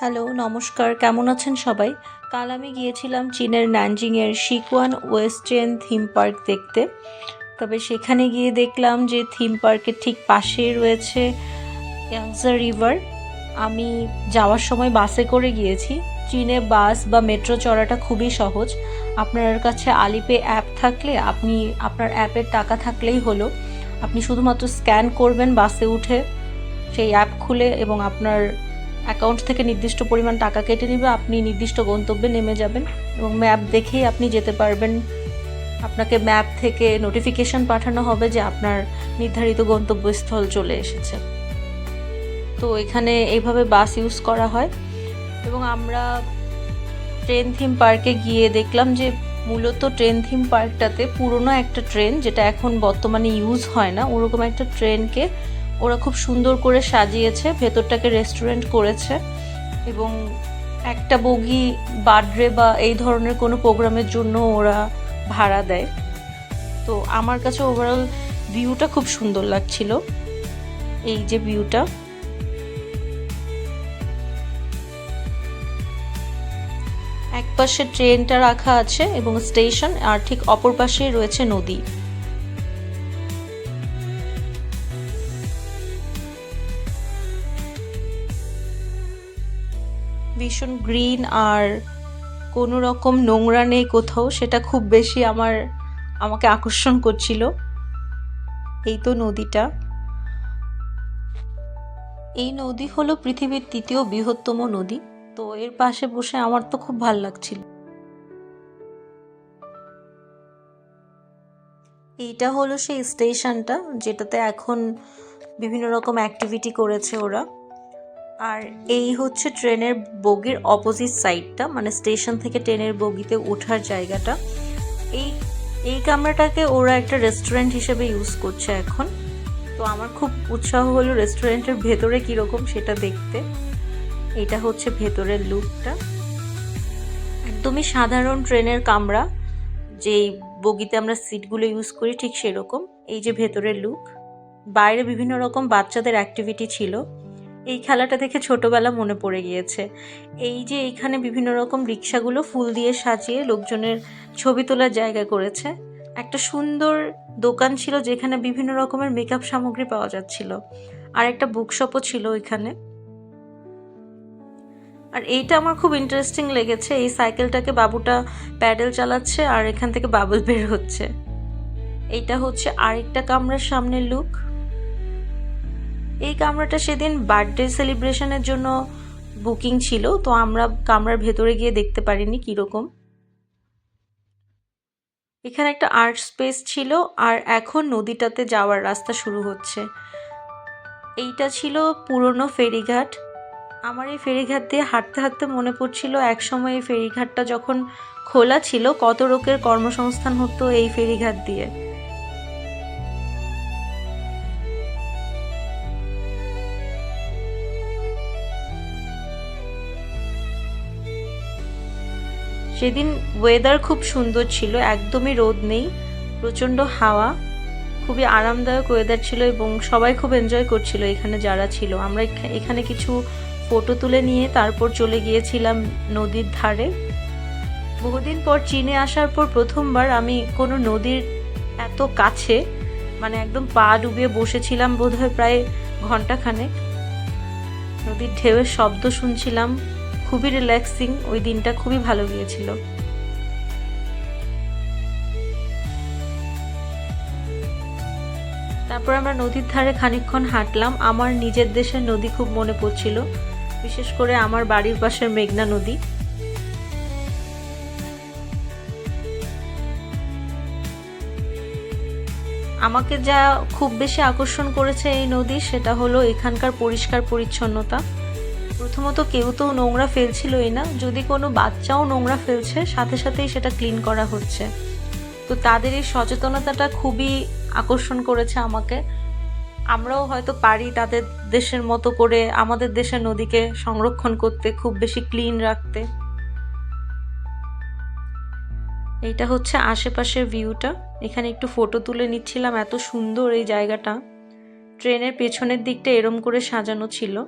Hello, নমস্কার, কেমন আছেন সবাই? কাল আমি গিয়েছিলাম চীনের ন্যানজিংয়ের শিকুয়ান ওয়েস্টার্ন থিম পার্ক দেখতে। তবে সেখানে গিয়ে দেখলাম যে থিম পার্কের ঠিক পাশেই রয়েছে ইয়াংজা রিভার। আমি যাওয়ার সময় বাসে করে গিয়েছি। চীনে বাস বা মেট্রো চড়াটা খুবই সহজ। আপনার কাছে আলিপে অ্যাপ থাকলে আপনি, আপনার অ্যাপের টাকা থাকলেই হলো। আপনি শুধুমাত্র স্ক্যান করবেন বাসে উঠে সেই অ্যাপ খুলে এবং আপনার অ্যাকাউন্ট থেকে নির্দিষ্ট পরিমাণ টাকা কেটে নেবে, আপনি নির্দিষ্ট গন্তব্যে নেমে যাবেন এবং ম্যাপ দেখেই আপনি যেতে পারবেন। আপনাকে ম্যাপ থেকে নোটিফিকেশন পাঠানো হবে যে আপনার নির্ধারিত গন্তব্যস্থল চলে এসেছে। তো এখানে এইভাবে বাস ইউজ করা হয় এবং আমরা ট্রেন থিম পার্কে গিয়ে দেখলাম যে মূলত ট্রেন থিম পার্কটাতে পুরনো একটা ট্রেন যেটা এখন বর্তমানে ইউজ হয় না, ওরকম একটা ট্রেনকে ওরা খুব সুন্দর করে সাজিয়েছে, ভেতরটাকে রেস্টুরেন্ট করেছে এবং একটা বগি বার্থডে বা এই ধরনের কোনো প্রোগ্রামের জন্য ওরা ভাড়া দেয়। তো আমার কাছে ওভারঅল ভিউটা খুব সুন্দর লাগছিল, এই যে ভিউটা এক পাশে ট্রেনটা রাখা আছে এবং স্টেশন আর ঠিক অপর পাশে রয়েছে নদী। ভীষণ গ্রিন আর কোনো রকম নোংরা নেই কোথাও, সেটা খুব বেশি আমার, আমাকে আকর্ষণ করছিল। এই তো নদীটা। এই নদী হলো পৃথিবীর তৃতীয় বৃহত্তম নদী। তো এর পাশে বসে আমার তো খুব ভালো লাগছিল। এইটা হলো সেই স্টেশনটা, যেটাতে এখন বিভিন্ন রকম অ্যাক্টিভিটি করেছে ওরা। আর এই হচ্ছে ট্রেনের বগির অপোজিট সাইডটা মানে স্টেশন থেকে ট্রেনের বগিতে ওঠার জায়গাটা। এই এই কামরাটাকে ওরা একটা রেস্টুরেন্ট হিসেবে ইউজ করছে এখন। তো আমার খুব উৎসাহ হলো রেস্টুরেন্টের ভেতরে কীরকম সেটা দেখতে। এটা হচ্ছে ভেতরের লুকটা একদমই সাধারণ ট্রেনের কামরা, যেই বগিতে আমরা সিটগুলো ইউজ করি ঠিক সেরকম। এই যে ভেতরের লুক বাইরে বিভিন্ন রকম বাচ্চাদের অ্যাক্টিভিটি ছিল। এই খেলাটা দেখে ছোটবেলা মনে পড়ে গিয়েছে। এই যে এইখানে বিভিন্ন রকম রিক্সাগুলো ফুল দিয়ে সাজিয়ে লোকজনের ছবি তোলার জায়গা করেছে। একটা সুন্দর দোকান ছিল যেখানে বিভিন্ন রকমের মেকআপ সামগ্রী পাওয়া যাচ্ছিল। আর একটা বুকশপও ছিল ওইখানে। আর এইটা আমার খুব ইন্টারেস্টিং লেগেছে। এই সাইকেলটাকে বাবুটা প্যাডেল চালাচ্ছে আর এখান থেকে বাবুল বের হচ্ছে। এইটা হচ্ছে আরেকটা কামরার সামনের লুক এই কামরাটা সেদিন বার্থডে সেলিব্রেশনের জন্য বুকিং ছিল, তো আমরা কামরার ভেতরে গিয়ে দেখতে পারিনি কীরকম। এখানে একটা আর্ট স্পেস ছিল, আর এখন নদীটাতে যাওয়ার রাস্তা শুরু হচ্ছে। এইটা ছিল পুরনো ফেরিঘাট। আমার এই ফেরিঘাট দিয়ে হাঁটতে হাঁটতে মনে পড়ছিল একসময় এই ফেরিঘাটটা যখন খোলা ছিল, কত লোকের কর্মসংস্থান হতো এই ফেরিঘাট দিয়ে। সেদিন ওয়েদার খুব সুন্দর ছিল, একদমই রোদ নেই, প্রচণ্ড হাওয়া, খুবই আরামদায়ক ওয়েদার ছিল এবং সবাই খুব এনজয় করছিল এখানে যারা ছিল। আমরা এখানে কিছু ফটো তুলে নিয়ে তারপর চলে গিয়েছিলাম নদীর ধারে। বহুদিন পর চীনে আসার পর প্রথমবার আমি কোনো নদীর এত কাছে মানে একদম পা ডুবিয়ে বসেছিলাম বোধহয় প্রায় ঘন্টাখানেক। নদীর ঢেউয়ের শব্দ শুনছিলাম খুবই রিল্যাক্সিং ওই দিনটা খুবই ভালো গিয়েছিল। তারপর আমরা নদীর ধারে খানিকক্ষণ হাঁটলাম। আমার নিজের দেশের নদী খুব মনে পড়ছিল, বিশেষ করে আমার বাড়ির পাশের মেঘনা নদী। আমাকে যা খুব বেশি আকর্ষণ করেছে এই নদী, সেটা হলো এখানকার পরিষ্কার পরিচ্ছন্নতা। প্রথমত কেউ তো নোংরা ফেলছিলই না। যদি কোনো বাচ্চাও নোংরা ফেলছে, সাথে সাথেই সেটা ক্লিন করা হচ্ছে। তো তাদের এই সচেতনতাটা খুবই আকর্ষণ করেছে আমাকে। আমরাও হয়তো পারি তাদের দেশের মতো করে, আমাদের দেশের নদীকে সংরক্ষণ করতে, খুব বেশি ক্লিন রাখতে। এইটা হচ্ছে আশেপাশের ভিউটা। এখানে একটু ফটো তুলে নিচ্ছিলাম, এত সুন্দর এই জায়গাটা। ট্রেনের পেছনের দিকটা এরম করে সাজানো ছিল।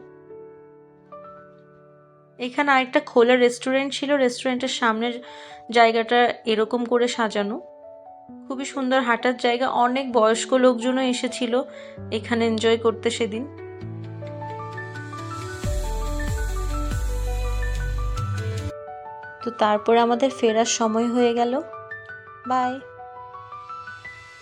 এখানে আরেকটা খোলা রেস্টুরেন্ট ছিল রেস্টুরেন্টের সামনের জায়গাটা এরকম করে সাজানো। খুবই সুন্দর হাঁটার জায়গা, অনেক বয়স্ক লোকজনও এসেছিল এখানে এনজয় করতে সেদিন। তো তারপরে আমাদের ফেরার সময় হয়ে গেল। বাই